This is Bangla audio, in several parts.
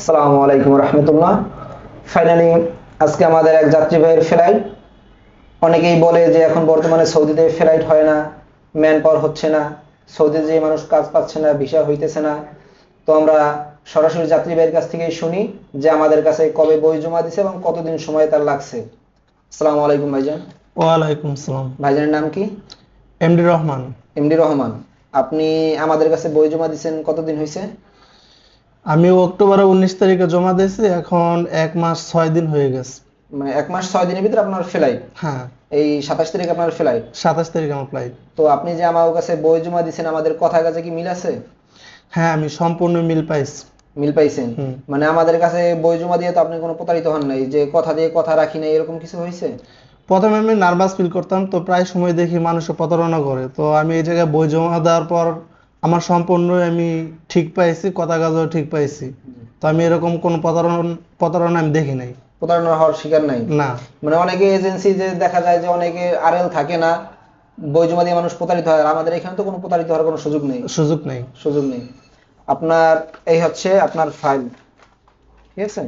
আসসালামু আলাইকুম রহমতুল্লাহ। ফাইনালি আজকে আমাদের এক যাত্রী ভাইয়ের ফ্লাইট অনেকেই বলে যে এখন বর্তমানে সৌদিতে ফ্লাইট হয় না ম্যান পাওয়ার হচ্ছে না সৌদিতে যে মানুষ কাজ পাচ্ছে না ভিসা হইতেছে না। তো আমরা সরাসরি যাত্রী ভাইয়ের কাছ থেকেই শুনি যে আমাদের কাছে কবে বই জমা দিছে এবং কতদিন সময় তার লাগছে। আসসালামু আলাইকুম ভাইজান। ওয়ালাইকুম আসসালাম ভাইজানের নাম কি? এমডি রহমান। এমডি রহমান আপনি আমাদের কাছে বই জমা দিছেন কতদিন হয়েছে আমি অক্টোবরে উনিশ তারিখে জমা দিয়েছি এখন এক মাস ছয় দিন হয়ে গেছে। মানে এক মাস ছয় দিনের ভিতরে আপনার ফ্লাইট হ্যাঁ। এই সাতাশ তারিখ আপনার ফ্লাইট সাতাশ তারিখ আমার ফ্লাইট তো আপনি যে আমার কাছে বই জমা দিয়েছেন আমাদের কথা কাছে কি মিল আছে? হ্যাঁ আমি সম্পূর্ণ মিল পাইছি। মিল পাইছেন। মানে আমাদের কাছে বই জমা দিয়ে তো আপনি কোনো প্রতারিত হন নাই যে কথা দিয়ে কথা রাখি নাই এরকম কিছু হয়েছে? প্রথমে আমি নার্ভাস ফিল করতাম তো প্রায় সময় দেখি মানুষে প্রতারণা করে। তো আমি এই জায়গায় বই জমা দেওয়ার পর আমার সম্পূর্ণ আমি ঠিক পাইছি কথা কাজও ঠিক পাইছি। তো আমি এরকম কোনো প্রতারণা প্রতারণা আমি দেখি নাই। প্রতারণা হওয়ার শিকার নাই? না। মানে অনেকে এজেন্সি যে দেখা যায় যে অনেকে আরএল থাকে না বই জমা দিয়ে মানুষ প্রতারিত হয় আর আমাদের এখানে তো কোনো প্রতারিত হওয়ার কোনো সুযোগ নেই। সুযোগ নেই। সুযোগ নেই। আপনার এই হচ্ছে আপনার ফাইল। ঠিক আছে?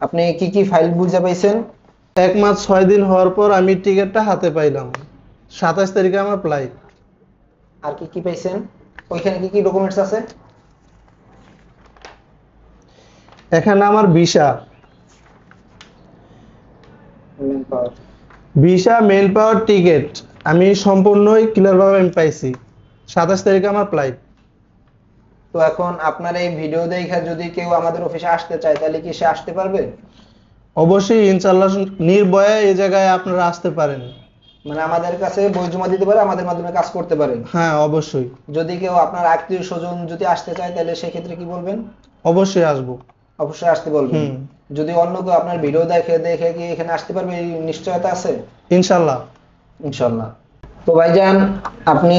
আপনি কি কি ফাইল বুঝে পাইছেন? এক মাস ছয় দিন হওয়ার পর আমি টিকিটটা হাতে পাইলাম। সাতাশ তারিখে আমার ফ্লাইট আর কি কি পাইছেন? ওইখানে কি কি ডকুমেন্টস আছে? এখানে আমার ভিসা। ভিসা মেল পাওয়ার টিকিট আমি সম্পূর্ণই ক্লিয়ার ভাবে আমি পাইছি। সাতাশ তারিখে আমার ফ্লাইট তো এখন আপনার এই ভিডিও দেখে যদি কেউ আমাদের অফিসে আসতে চায় তাহলে কি সে আসতে পারবে? অবশ্যই ইনশাল্লাহ নির্ভয়ে এই জায়গায় আপনারা আসতে পারেন। মানে আমাদের কাছে বই জমা দিতে পারে আমাদের মাধ্যমে কাজ করতে পারে। হ্যাঁ অবশ্যই। যদি কেউ আপনার আত্মীয় স্বজন যদি আসতে চায় তাহলে সেক্ষেত্রে কি বলবেন? অবশ্যই আসব। অবশ্যই আসতে বলবেন। যদি অন্য কেউ আপনার ভিডিও দেখে দেখে কি এখানে আসতে পারবে এই নিশ্চয়তা আছে? ইনশাল্লাহ। ইনশাল্লাহ। তো ভাইজান আপনি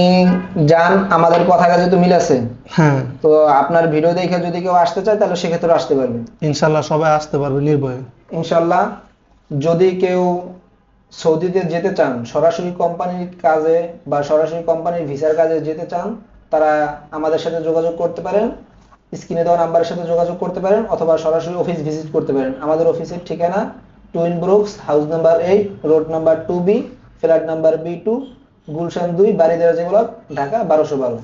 যান আমাদের কথা কাজে তো মিল আছে। হ্যাঁ। তো আপনার ভিডিও দেখে যদি কেউ আসতে চায় তাহলে সেক্ষেত্রে আসতে পারবে ইনশাল্লাহ সবাই আসতে পারবে নির্ভয়ে। ইনশাল্লাহ। যদি কেউ সৌদিতে যেতে চান, সরাসরি কোম্পানির কাজে বা সরাসরি কোম্পানির ভিসার কাজে যেতে চান, তারা আমাদের সাথে যোগাযোগ করতে পারেন, স্ক্রিনে দেওয়া নাম্বারের সাথে যোগাযোগ করতে পারেন অথবা সরাসরি অফিস ভিজিট করতে পারেন। আমাদের অফিসের ঠিকানা Twin Brooks, house number eight, road number two B, flat number B two, Gulshan দুই বাড়িদেরা যেগুলো ঢাকা বারোশো বারো।